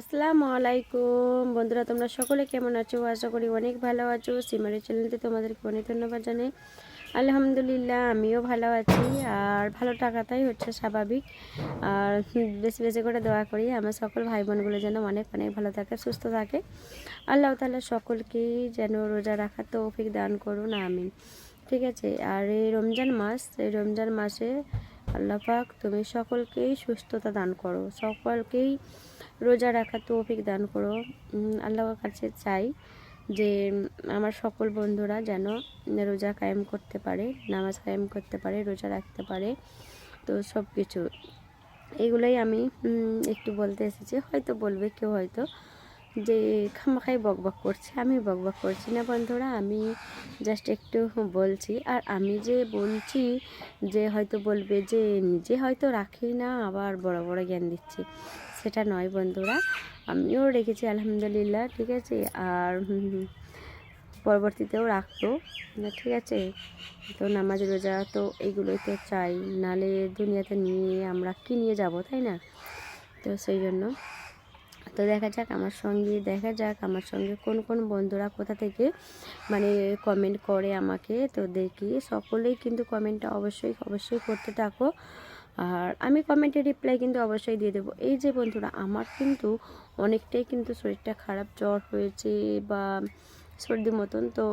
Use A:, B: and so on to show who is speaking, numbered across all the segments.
A: আসসালামু আলাইকুম। বন্ধুরা, তোমরা সকলে কেমন আছো? আশা করি অনেক ভালো আছো। সিমারি চ্যানেলতে তোমাদেরকে অনেক ধন্যবাদ জানাই। আলহামদুলিল্লাহ, আমিও ভালো আছি। আর ভালো টাকাটাই হচ্ছে স্বাভাবিক। আর বেশি বেশি করে দোয়া করি। আমার সকল ভাই বোনগুলো যেন অনেক অনেক ভালো থাকে, সুস্থ থাকে। আল্লাহ তাআলা সকলকেই যেন রোজা রাখার তৌফিক দান করুন, আমিন। ঠিক আছে? আর এই রমজান মাস, এই রমজান মাসে আল্লাহ পাক তুমি সকলকেই সুস্থতা দান করো। সকলকেই রোজা রাখার তৌফিক দান করো। আল্লাহর কাছে চাই যে আমার সকল বন্ধুরা যেন রোজা কায়েম করতে পারে, নামাজ কায়েম করতে পারে, রোজা রাখতে পারে, তো সব কিছু এগুলোই আমি একটু বলতে এসেছি, হয়তো বলবে কেউ হয়তো, যে খামাখাই বকবক করছে, আমি বকবক করছি না বন্ধুরা, আমি জাস্ট একটু বলছি। আর আমি যে বলছি, যে হয়তো বলবে যে নিজে হয়তো রাখি না, আবার বড় বড় জ্ঞান দিচ্ছি। সেটা নয় বন্ধুরা। আমিও রেখেছি, আলহামদুলিল্লাহ, ঠিক আছে? আর পরবর্তীতেও রাখতো ঠিক আছে? তো নামাজ, রোজা তো এইগুলোই তো চাই। নালে দুনিয়াতে নিয়ে আমরা কি নিয়ে যাব, তাই না? তো সেই জন্য। তো দেখা যাক, আমার সঙ্গে, দেখা যাক, আমার সঙ্গে কোন কোন বন্ধুরা কোথা থেকে মানে কমেন্ট করে আমাকে। তো দেখি, সকলেই কিন্তু কমেন্টটা অবশ্যই অবশ্যই করতে থাকো। আর আমি কমেন্টে রিপ্লাই কিন্তু অবশ্যই দিয়ে দেবো। এই যে বন্ধুরা, আমার কিন্তু অনেকটাই কিন্তু শরীরটা খারাপ, জ্বর হয়েছে বা সর্দি মতন, তো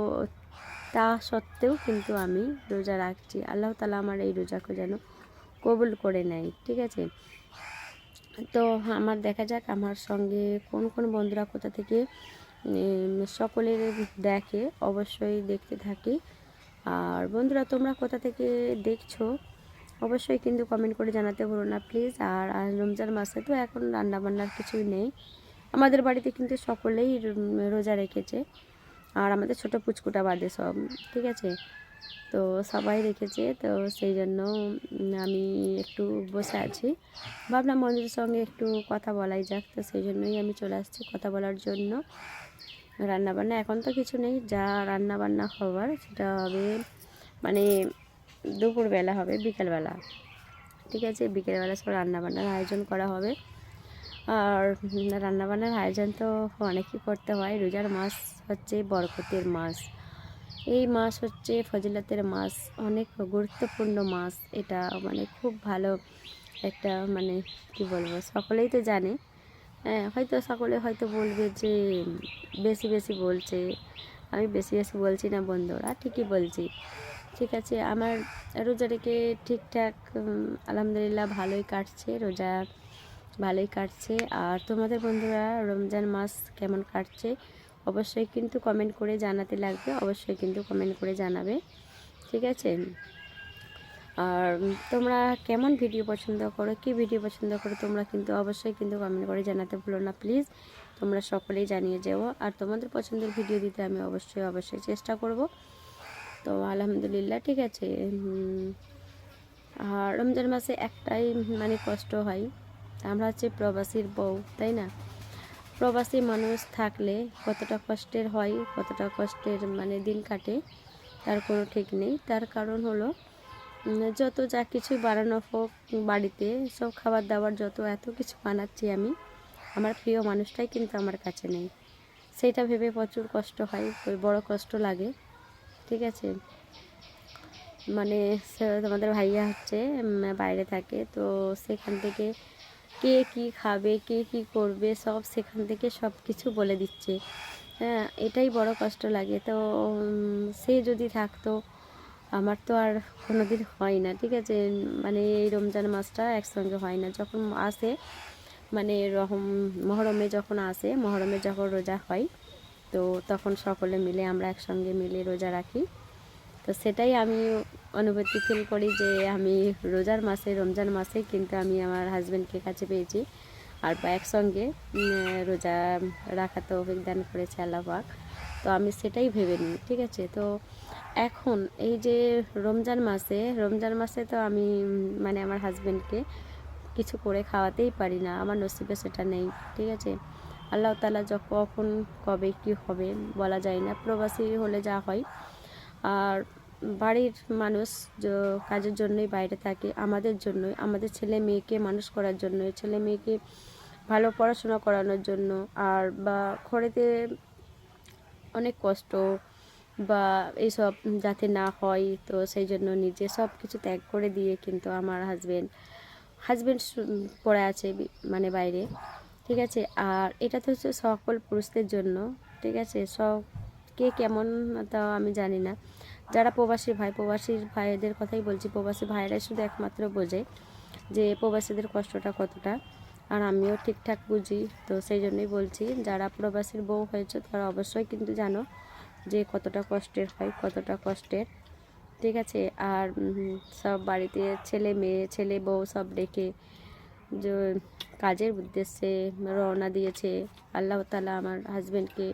A: তা সত্ত্বেও কিন্তু আমি রোজা রাখছি। আল্লাহ তালা আমার এই রোজাকে যেন কবুল করে নেয়, ঠিক আছে? তো আমার দেখা যাক আমার সঙ্গে কোন কোন বন্ধুরা কোথা থেকে সকলের দেখে, অবশ্যই দেখতে থাকি। আর বন্ধুরা, তোমরা কোথা থেকে দেখছ? অবশ্যই কিন্তু কমেন্ট করে জানাতে ভুলো না প্লিজ আর রমজান মাসে তো এখন রান্না বান্নার কিছুই নেই। আমাদের বাড়িতে কিন্তু সকলেই রোজা রেখেছে। আর আমাদের ছোট পুচকুটা বাদে সব, ঠিক আছে? তো সবাই রেখেছে, তো সেই জন্য আমি একটু বসে আছি। ভাবলাম বন্ধুদের সঙ্গে একটু কথা বলাই যাক, তো সেই জন্যই আমি চলে আসছি কথা বলার জন্য। রান্নাবান্না এখন তো কিছু নেই, যা রান্না বান্না হবার সেটা হবে মানে দুপুরবেলা হবে, বিকেলবেলা। ঠিক আছে, বিকেলবেলা সব রান্নাবান্নার আয়োজন করা হবে। আর রান্নাবান্নার আয়োজন তো অনেকই করতে হয়। রোজার মাস হচ্ছে বরকতের মাস। এই মাস হচ্ছে ফজিলতের মাস। অনেক গুরুত্বপূর্ণ মাস। এটা মানে খুব ভালো একটা মানে কি বলব, সকলেই তো জানে। হ্যাঁ হয়তো সকলে হয়তো বলবে যে বেশি বেশি বলছে। আমি বেশি বেশি বলছি না বন্ধুরা, ঠিকই বলছি। ঠিক আছে, আমার রোজা রেখে ঠিকঠাক আলহামদুলিল্লাহ ভালোই কাটছে, রোজা ভালোই কাটছে। আর তোমাদের বন্ধুরা, রমজান মাস কেমন কাটছে? অবশ্যই কিন্তু কমেন্ট করে জানাতে লাগবে, অবশ্যই কিন্তু কমেন্ট করে জানাবে, ঠিক আছে? আর তোমরা কেমন ভিডিও পছন্দ করো, কি ভিডিও পছন্দ করো, তোমরা কিন্তু অবশ্যই কিন্তু কমেন্ট করে জানাতে ভুলো না প্লিজ তোমরা সকলেই জানিয়ে যাও। আর তোমাদের পছন্দের ভিডিও দিতে আমি অবশ্যই অবশ্যই চেষ্টা করব। তো আলহামদুলিল্লাহ, ঠিক আছে। আর রমজান মাসে একটাই মানে কষ্ট হয়, আমরা হচ্ছে প্রবাসীর বউ, তাই না? প্রবাসী মানুষ থাকলে কতটা কষ্টের হয়, কতটা কষ্টের মানে দিন কাটে, তার কোনো ঠিক নেই। তার কারণ হলো যত যা কিছু বানানো হোক, বাড়িতে, সব খাবার দাবার যত, এত কিছু বানাচ্ছি আমি, আমার প্রিয় মানুষটাই কিন্তু আমার কাছে নেই। সেটা ভেবে প্রচুর কষ্ট হয় বড় কষ্ট লাগে। ঠিক আছে? মানে তোমাদের ভাইয়া হচ্ছে বাইরে থাকে। তো সেখান থেকে কে কি খাবে, কে কি করবে, সব সেখান থেকে সব কিছু বলে দিচ্ছে। হ্যাঁ এটাই বড় কষ্ট লাগে। তো সে যদি থাকতো, আমার তো আর কোনো দিন হয় না, ঠিক আছে? মানে এই রমজান মাসটা একসঙ্গে হয় না। যখন আসে মানে রহম, মহরমে যখন আসে, মহরমে যখন রোজা হয় তো তখন সকলে মিলে আমরা একসঙ্গে মিলে রোজা রাখি। তো সেটাই আমি অনুভূতি ফিল করি যে আমি রোজার মাসে, রমজান মাসে কিন্তু আমি আমার হাজব্যান্ডকে কাছে পেয়েছি। আর বা একসঙ্গে রোজা রাখা তো অভিজ্ঞান করেছে আল্লাহ পাক। তো আমি সেটাই ভেবে নিই, ঠিক আছে? তো এখন এই যে রমজান মাসে রমজান মাসে তো আমি মানে আমার হাজব্যান্ডকে কিছু করে খাওয়াতেই পারি না, আমার নসিবে সেটা নেই, ঠিক আছে? আল্লাহ তালা যখন কখন, কবে, কী হবে বলা যায় না। প্রবাসী হলে যা হয়। আর বাড়ির মানুষ কাজের জন্যই বাইরে থাকে, আমাদের জন্যই। আমাদের ছেলে মেয়েকে মানুষ করার জন্য ছেলে মেয়েকে ভালো পড়াশোনা করানোর জন্য। আর বা ঘরেতে অনেক কষ্ট বা এইসব যাতে না হয়, তো সেই জন্য নিজে সব কিছু ত্যাগ করে দিয়ে কিন্তু আমার হাজবেন্ড হাজব্যান্ড পড়ে আছে মানে বাইরে। ঠিক আছে? আর এটা তো হচ্ছে সকল পুরুষদের জন্য, ঠিক আছে? সব কে কেমন তা আমি জানি না। যারা প্রবাসী ভাই প্রবাসীর ভাইদের কথাই বলছি, প্রবাসী ভাইরাই শুধু একমাত্র বোঝে যে প্রবাসীদের কষ্টটা কতটা। আর আমিও ঠিকঠাক বুঝি, তো সেই জন্যই বলছি, যারা প্রবাসীর বউ হয়েছে তারা অবশ্যই কিন্তু জানো যে কতটা কষ্টের হয়, কতটা কষ্টের, ঠিক আছে? আর সব বাড়িতে ছেলে মেয়ে, ছেলে বউ সব ডেকে যে কাজের উদ্দেশ্যে রওনা দিয়েছে। আল্লাহ তালা আমার হাজব্যান্ডকে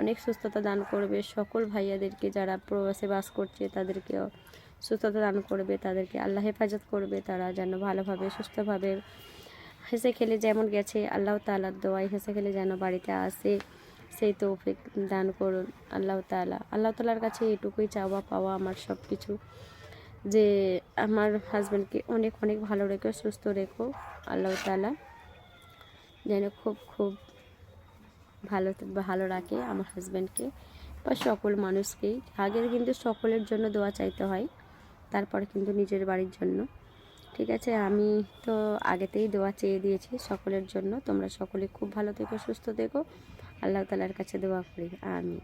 A: অনেক সুস্থতা দান করবে। সকল ভাইয়াদেরকে যারা প্রবাসে বাস করছে, তাদেরকেও সুস্থতা দান করবে, তাদেরকে আল্লাহ হেফাজত করবে। তারা যেন ভালোভাবে, সুস্থভাবে হেসে খেলে যেমন গেছে। আল্লাহ তালার দোয়াই হেসে খেলে যেন বাড়িতে আসে, সেই তৌফিক দান করুন আল্লাহ তালা আল্লাহ তালার কাছে এটুকুই চাওয়া পাওয়া আমার সব কিছু যে আমার হাজব্যান্ডকে অনেক অনেক ভালো রেখো, সুস্থ রেখো, আল্লাহ তালা যেন খুব খুব ভালো ভালো রাখে আমার হাজব্যান্ডকে বা সকল মানুষকেই। আগে কিন্তু সকলের জন্য দোয়া চাইতে হয়, তারপরে কিন্তু নিজের বাড়ির জন্য। ঠিক আছে, আমি তো আগেতেই দোয়া চেয়ে দিয়েছি সকলের জন্য। তোমরা সকলে খুব ভালো থেকো, সুস্থ থেকো। আল্লাহ তালার কাছে দোয়া করি আমি